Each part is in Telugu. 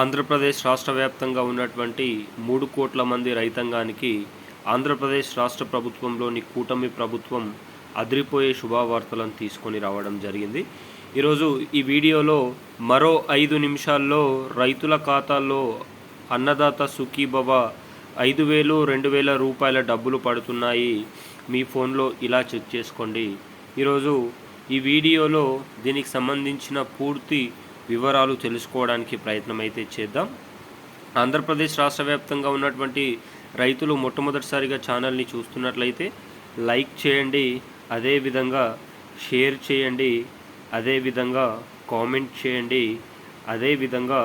ఆంధ్రప్రదేశ్ రాష్ట్ర వ్యాప్తంగా ఉన్నటువంటి మూడు కోట్ల మంది రైతాంగానికి ఆంధ్రప్రదేశ్ రాష్ట్ర ప్రభుత్వంలోని కూటమి ప్రభుత్వం అదిరిపోయే శుభవార్తలను తీసుకొని రావడం జరిగింది. ఈరోజు ఈ వీడియోలో మరో ఐదు నిమిషాల్లో రైతుల ఖాతాల్లో అన్నదాత సుఖీభవ ఐదు వేలు రెండు వేల రూపాయల డబ్బులు పడుతున్నాయి. మీ ఫోన్లో ఇలా చెక్ చేసుకోండి. ఈరోజు ఈ వీడియోలో దీనికి సంబంధించిన పూర్తి వివరాలు తెలుసుకోవడానికి ప్రయత్నం అయితే చేద్దాం. ఆంధ్రప్రదేశ్ రాష్ట్ర వ్యాప్తంగా ఉన్నటువంటి రైతులు మొట్టమొదటిసారిగా ఛానల్ని చూస్తున్నట్లయితే లైక్ చేయండి అదేవిధంగా షేర్ చేయండి అదేవిధంగా కామెంట్ చేయండి అదేవిధంగా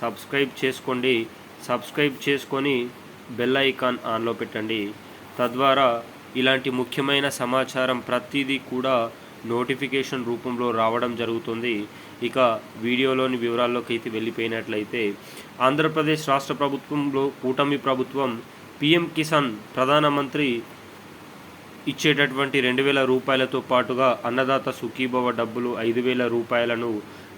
సబ్స్క్రైబ్ చేసుకోండి. సబ్స్క్రైబ్ చేసుకొని బెల్ ఐకాన్ ఆన్లో పెట్టండి. తద్వారా ఇలాంటి ముఖ్యమైన సమాచారం ప్రతిదీ కూడా నోటిఫికేషన్ రూపంలో రావడం జరుగుతుంది. ఇక వీడియోలోని వివరాల్లోకి అయితే వెళ్ళిపోయినట్లయితే ఆంధ్రప్రదేశ్ రాష్ట్ర ప్రభుత్వంలో కూటమి ప్రభుత్వం పిఎం కిసాన్ ప్రధానమంత్రి ఇచ్చేటటువంటి రెండు వేల రూపాయలతో పాటుగా అన్నదాత సుఖీభవ డబ్బులు ఐదు వేల రూపాయలను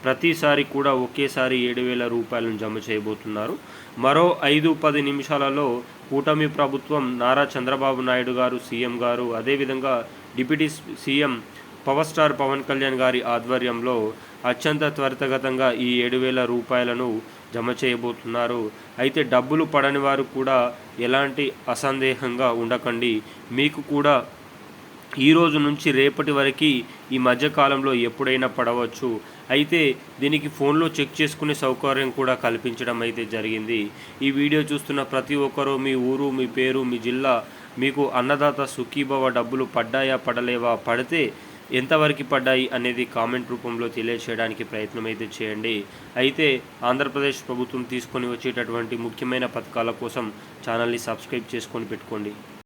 ప్రతిసారి కూడా ఒకేసారి ఏడు వేల రూపాయలను జమ చేయబోతున్నారు. మరో ఐదు పది నిమిషాలలో కూటమి ప్రభుత్వం నారా చంద్రబాబు నాయుడు గారు సీఎం గారు అదేవిధంగా deputy CM power star Pawan Kalyan గారి ఆధ్వర్యంలో అత్యంత త్వరితగతంగా ఈ ఏడు వేల రూపాయలను జమ చేయబోతున్నారు. అయితే డబ్బులు పడని వారు కూడా ఎలాంటి అసందేహంగా ఉండకండి. మీకు కూడా ఈ రోజు నుంచి రేపటి వరకు ఈ మధ్యకాలంలో ఎప్పుడైనా పడవచ్చు. అయితే దీనికి ఫోన్లో చెక్ చేసుకునే సౌకర్యం కూడా కల్పించడం అయితే జరిగింది. ఈ వీడియో చూస్తున్న ప్రతి ఒక్కరూ మీ ఊరు మీ పేరు మీ జిల్లా మీకు అన్నదాత సుఖీభవ డబ్బులు పడ్డాయా పడలేవా పడితే ఎంతవరకు పడ్డాయి అనేది కామెంట్ రూపంలో తెలియచేయడానికి ప్రయత్నం అయితే చేయండి. అయితే ఆంధ్రప్రదేశ్ ప్రభుత్వం తీసుకొని వచ్చేటటువంటి ముఖ్యమైన పథకాల కోసం ఛానల్ని సబ్స్క్రైబ్ చేసుకొని పెట్టుకోండి.